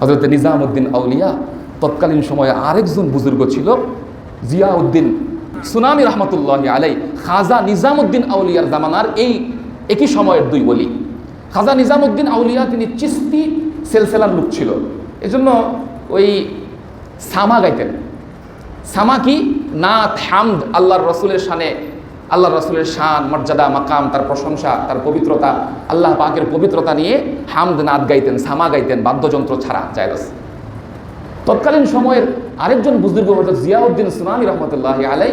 হজরত নিজামুদ্দিন আউলিয়া তৎকালীন সময়ে আরেকজন বুজুর্গ ছিল, জিয়াউদ্দিন। সুনামি রহমতুল্লাহ আলাই খাজা নিজামুদ্দিন আউলিয়ার জামানার এই একই সময়ের দুই বলি খাজা নিজামুদ্দিন আউলিয়া তিনি চিস্তি সেলসেলার লোক ছিল। এজন্য ওই সামা গাইতেন। সামা কি? না হামদ, আল্লাহর রসুলের শানে আল্লাহ রসুলের শান, মর্যাদা, মাকাম, তার প্রশংসা, তার পবিত্রতা, আল্লাহ পাকের পবিত্রতা নিয়ে হামদ নাদ গাইতেন, সামা গাইতেন, বাদ্যযন্ত্র ছাড়া জায়গাস। তৎকালীন সময়ের আরেকজন বুজুর্গ হজরত জিয়াউদ্দিন সুনামি রহমতুল্লাহ আলাই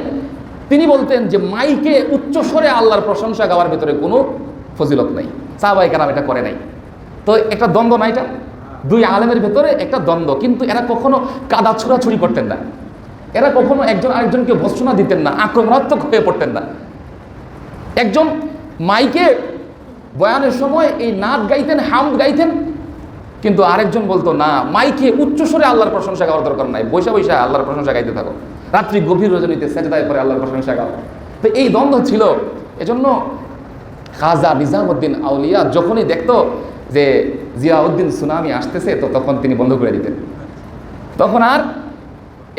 তিনি বলতেন যে মাইকে উচ্চস্বরে আল্লাহর প্রশংসা গাওয়ার ভিতরে কোনো ফজিলত নাই। সাহাবাই কারাম এটা করে নাই। তো একটা দ্বন্দ্ব না এটা? দুই আলেমের ভেতরে একটা দ্বন্দ্ব। কিন্তু এরা কখনো কাদা ছুড়াছুড়ি করতেন না। এরা কখনো একজন আরেকজনকে ভৎসনা দিতেন না, আক্রমণাত্মক হয়ে পড়তেন না। একজন মাইকে বয়ানের সময় এই নাচ গাইতেন হাম গাইতেন, কিন্তু আরেকজন বলতো, না, মাইকে উচ্চস্বরে আল্লাহর প্রশংসা গাওয়ার দরকার নাই, বৈশা বৈশা আল্লাহর প্রশংসা গাইতে থাকো। রাত্রি গভীর রজনীতে সেজদায় পরে আল্লাহর প্রশংসা গাও। তো এই দ্বন্দ্ব ছিল। এজন্য খাজা নিজামুদ্দিন আউলিয়া যখনই দেখতো যে জিয়াউদ্দিন সুনামি আসতেছে, তো তখন তিনি বন্ধ করে দিতেন। তখন আর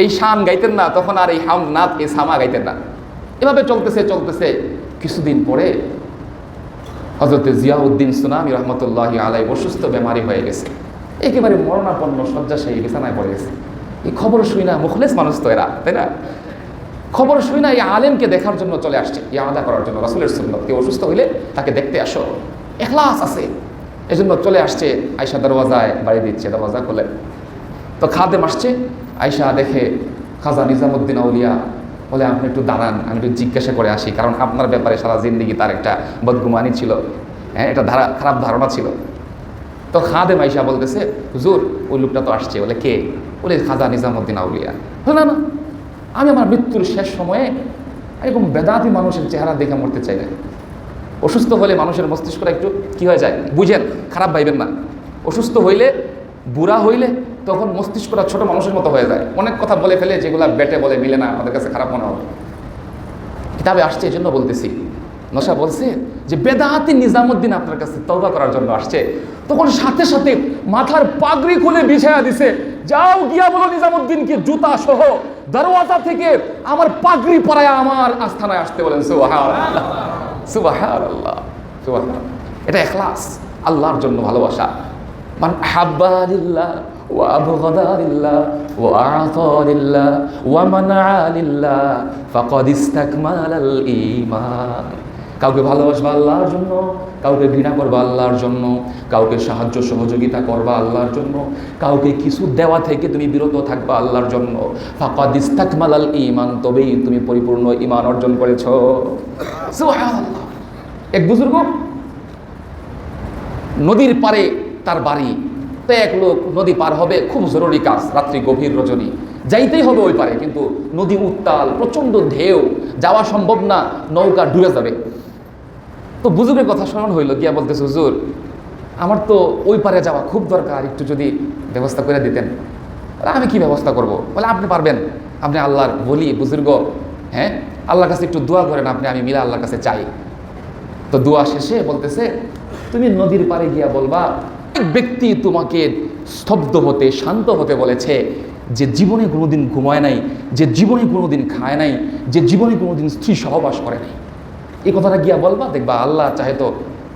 এই শান গাইতেন না, তখন আর এই হাম নাথ এই সামা গাইতেন না। এভাবে চলতেছে চলতেছে। কিছুদিন পরে হজরত জিয়াউদ্দিন সুনামি রহমতুল্লাহ আলাই অসুস্থ বেমারি হয়ে গেছে। একেবারে মরণাপন্ন শয্যাশায়ী বিছানায় পড়ে গেছে। এই খবর শুই না মুখলেস মানুষ তো এরা, তাই না? খবর শুই না এই আলেমকে দেখার জন্য চলে আসছে, এই আলাদা করার জন্য, রাসুলের সুন্নত। কেউ অসুস্থ হইলে তাকে দেখতে আসো। এখলাস আছে। এজন্য চলে আসছে আয়সা দরওয়াজায় বাড়ি দিচ্ছে, দরওয়াজা খুলে। তো খাদেম আসছে আয়সা দেখে খাজা নিজামুদ্দিন আউলিয়া বলে, আপনি একটু দাঁড়ান, আমি একটু জিজ্ঞাসা করে আসি। কারণ আপনার ব্যাপারে সারা জিন্দিগি তার একটা বদগুমানি ছিল। হ্যাঁ এটা ধারা, খারাপ ধারণা ছিল। তো খাদেম মাইশা বলতেছে, হুজুর, ওই লোকটা তো আসছে। বলে, কে? বলে, খাজা নিজামুদ্দিন আউলিয়া। না না, আমি আমার মৃত্যুর শেষ সময়ে এরকম বেদাতি মানুষের চেহারা দেখে মরতে চাই না। অসুস্থ হলে মানুষের মস্তিষ্কটা একটু কি হয়ে যায়? বুঝেন, খারাপ ভাইবেন না। অসুস্থ হইলে, বুড়া হইলে তখন মস্তিষ্কটা ছোট মানুষের মতো হয়ে যায়। অনেক কথা বলে ফেলে যেগুলা বেটে বলে মিলে না, আমাদের কাছে খারাপ মনে হবে কিতাবে আসছে, এই জন্য বলতেছি। নশা বলছে যে, বেদাহাতি নিজামুদ্দিন আপনার কাছে তওবা করার জন্য আসছে। তখন সাথে সাথে মাথার পাগড়ি খুলে বিছায়া দিছে, যাও গিয়া বলো নিজামুদ্দিনকে, জুতা সহ দরওয়াজা থেকে আমার পাগড়ি পরায় আমার আস্থানায় আসতে বলেন। এটা এখলাস, আল্লাহর জন্য ভালোবাসা। মান হাব্বা وأبغض لله وأعطى لله ومنع لله فقد استكمل الإيمان কাউকে ভালোবাসবা আল্লাহর জন্য কাউকে ঘৃণা করবা আল্লাহর জন্য কাউকে সাহায্য সহযোগিতা করবা আল্লাহর জন্য কাউকে কিছু দেওয়া থেকে তুমি বিরত থাকবা আল্লাহর জন্য ফাকাদ ইস্তাকমাল আল ঈমান তবেই তুমি পরিপূর্ণ ঈমান অর্জন করেছো সুবহানাল্লাহ এক বুজুর্গ নদীর পারে তার বাড়ি তো এক লোক নদী পার হবে, খুব জরুরি কাজ, রাত্রি গভীর রজনী। যাইতেই হবে ওই পারে, কিন্তু নদী উত্তাল, প্রচণ্ড ঢেউ, যাওয়া সম্ভব না, নৌকা ডুবে যাবে। তো বুজুর্গের কথা স্মরণ হইল, গিয়া বলতেছে, হুজুর, আমার তো ওই পারে যাওয়া খুব দরকার, একটু যদি ব্যবস্থা করে দিতেন। আমি কি ব্যবস্থা করব? বলে, আপনি পারবেন, আপনি আল্লাহর বলি, বুজুর্গ হ্যাঁ? আল্লাহর কাছে একটু দোয়া করেন, আপনি, আমি মিলা আল্লাহর কাছে চাই। তো দোয়া শেষে বলতেছে, তুমি নদীর পাড়ে গিয়া বলবা ব্যক্তি তোমাকে স্তব্ধ হতে, শান্ত হতে বলেছে, যে জীবনে কোনোদিন ঘুমায় নাই, যে জীবনে কোনোদিন খায় নাই, যে জীবনে কোনোদিন স্ত্রী সহবাস করে নাই। এই কথাটা গিয়া বলবা, দেখবা আল্লাহ চাহে তো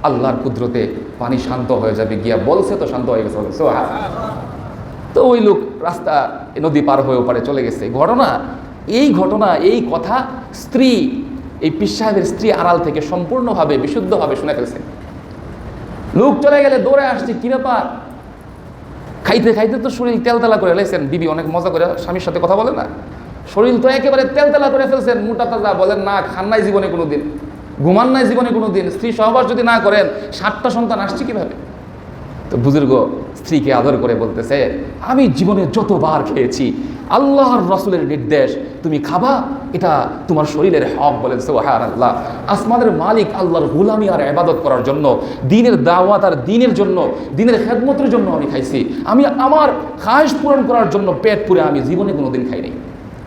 আল্লাহর কুদরতে পানি শান্ত হয়ে যাবে, গিয়া বলছে তো শান্ত হয়ে গেছে তো ওই লোক রাস্তা নদী পার হয়ে ওপারে চলে গেছে। ঘটনা, এই ঘটনা, এই কথা স্ত্রী, এই পিস সাহেবের স্ত্রী আড়াল থেকে সম্পূর্ণভাবে, বিশুদ্ধভাবে শুনে ফেলছে। লোক চলে গেলে দৌড়ে আসছে, কি ব্যাপার? খাইতে খাইতে তো শরীর তেলতেলা করে ফেলেছেন। বিবি অনেক মজা করে স্বামীর সাথে কথা বলে না। শরীর তো একেবারে তেলতেলা করে ফেলছেন। মোটা তাজা বলেন, না, খান নাই জীবনে কোনো দিন ঘুমান নাই জীবনে কোনো দিন স্ত্রী সহবাস যদি না করেন, সাতটা সন্তান আসছে কীভাবে? তো বুজুর্গ স্ত্রীকে আদর করে বলতেছে, আমি জীবনে যতবার খেয়েছি, আল্লাহর রসুলের নির্দেশ, তুমি খাবা, এটা তোমার শরীরের হক বলেন সোহার আল্লাহ আসমানের মালিক আল্লাহর গুলামি আর এবাদত করার জন্য, দিনের দাওয়াত আর দিনের জন্য, দিনের খেদমতের জন্য আমি খাইছি। আমি আমার খায়েশ পূরণ করার জন্য পেট পুরে আমি জীবনে কোনোদিন খাই নাই।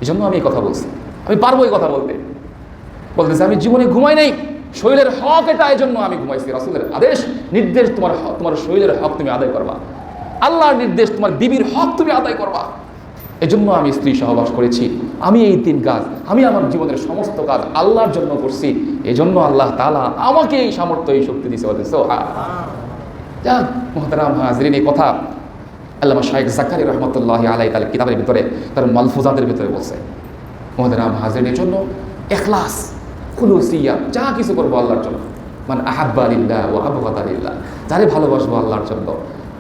এই জন্য আমি এই কথা বলছি। আমি পারব এই কথা বলতে। বলতেছে, আমি জীবনে ঘুমাই নাই শরীরের হক এটা এই জন্য আমি ঘুমাইছি। রাসুলের আদেশ, নির্দেশ তোমার তোমার শরীরের হক তুমি আদায় করবা। আল্লাহর নির্দেশ, তোমার বিবির হক তুমি আদায় করবা। এজন্য আমি স্ত্রী সহবাস করেছি। আমি এই তিন কাজ, আমি আমার জীবনের সমস্ত কাজ আল্লাহর জন্য করছি। এজন্য আল্লাহ তালা আমাকে এই সামর্থ্য, এই শক্তি দিছে। বলে যাক, মোহতারাম হাজরিন, এই কথা আল্লামা শাহেক জাকারি রহমতুল্লাহ আলাই তার কিতাবের ভিতরে, তার মালফুজাদের ভিতরে বলছে। মোহতারাম হাজরিনের জন্য এখলাস খুলুসিয়া যা কিছু করব আল্লাহর জন্য। মানে আহাব্বা আলিল্লাহ ও আবহাত আলিল্লাহ যারে ভালোবাসবো আল্লাহর জন্য।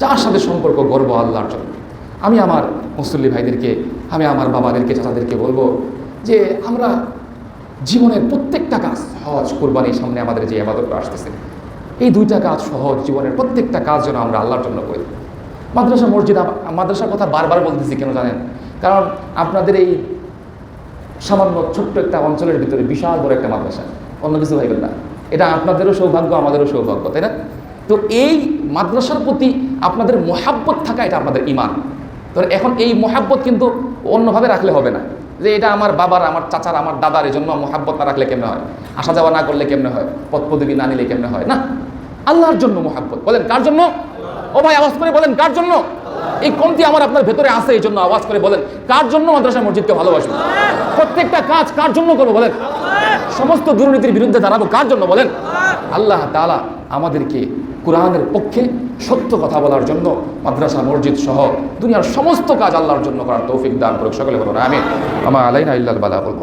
যার সাথে সম্পর্ক গর্ব আল্লাহর জন্য। আমি আমার মুসল্লি ভাইদেরকে, আমি আমার বাবাদেরকে, চাচাদেরকে বলব যে, আমরা জীবনের প্রত্যেকটা কাজ সহজ কোরবানির সামনে আমাদের যে আবাদতটা আসতেছে, এই দুইটা কাজ সহজ জীবনের প্রত্যেকটা কাজ যেন আমরা আল্লাহর জন্য করি। মাদ্রাসা মসজিদ, মাদ্রাসার কথা বারবার বলতেছি কেন জানেন? কারণ আপনাদের এই সামান্য ছোট্ট একটা অঞ্চলের ভিতরে বিশাল বড় একটা মাদ্রাসা। অন্য কিছু ভাইবেন না। এটা আপনাদেরও সৌভাগ্য, আমাদেরও সৌভাগ্য, তাই না? তো এই মাদ্রাসার প্রতি আপনাদের মহাব্বত থাকা এটা আপনাদের ইমান ধর এখন এই মহাব্বত কিন্তু অন্যভাবে রাখলে হবে না। যে এটা আমার বাবার, আমার চাচার, আমার দাদার এই জন্য মহাব্বত না রাখলে কেমনে হয়? আসা যাওয়া না করলে কেমনে হয়? পদ পদবি না নিলে কেমনে হয়? না। আল্লাহর জন্য মহাব্বত। বলেন, কার জন্য? ও ভাই, আওয়াজ করে বলেন, কার জন্য? এই কমতি আমার আপনার ভেতরে আছে, এই জন্য আওয়াজ করে বলেন, কার জন্য মাদ্রাসা মসজিদকে ভালোবাসবো? প্রত্যেকটা কাজ কার জন্য করব বলেন? সমস্ত দুর্নীতির বিরুদ্ধে দাঁড়াবো কার জন্য বলেন? আল্লাহ তাআলা আমাদেরকে কোরআনের পক্ষে সত্য কথা বলার জন্য মাদ্রাসা, মসজিদ সহ দুনিয়ার সমস্ত কাজ আল্লাহর জন্য করার তৌফিক দান করুক। সকলে বলুন আমি আমার আলাইনা ইল্লাল বালা বলব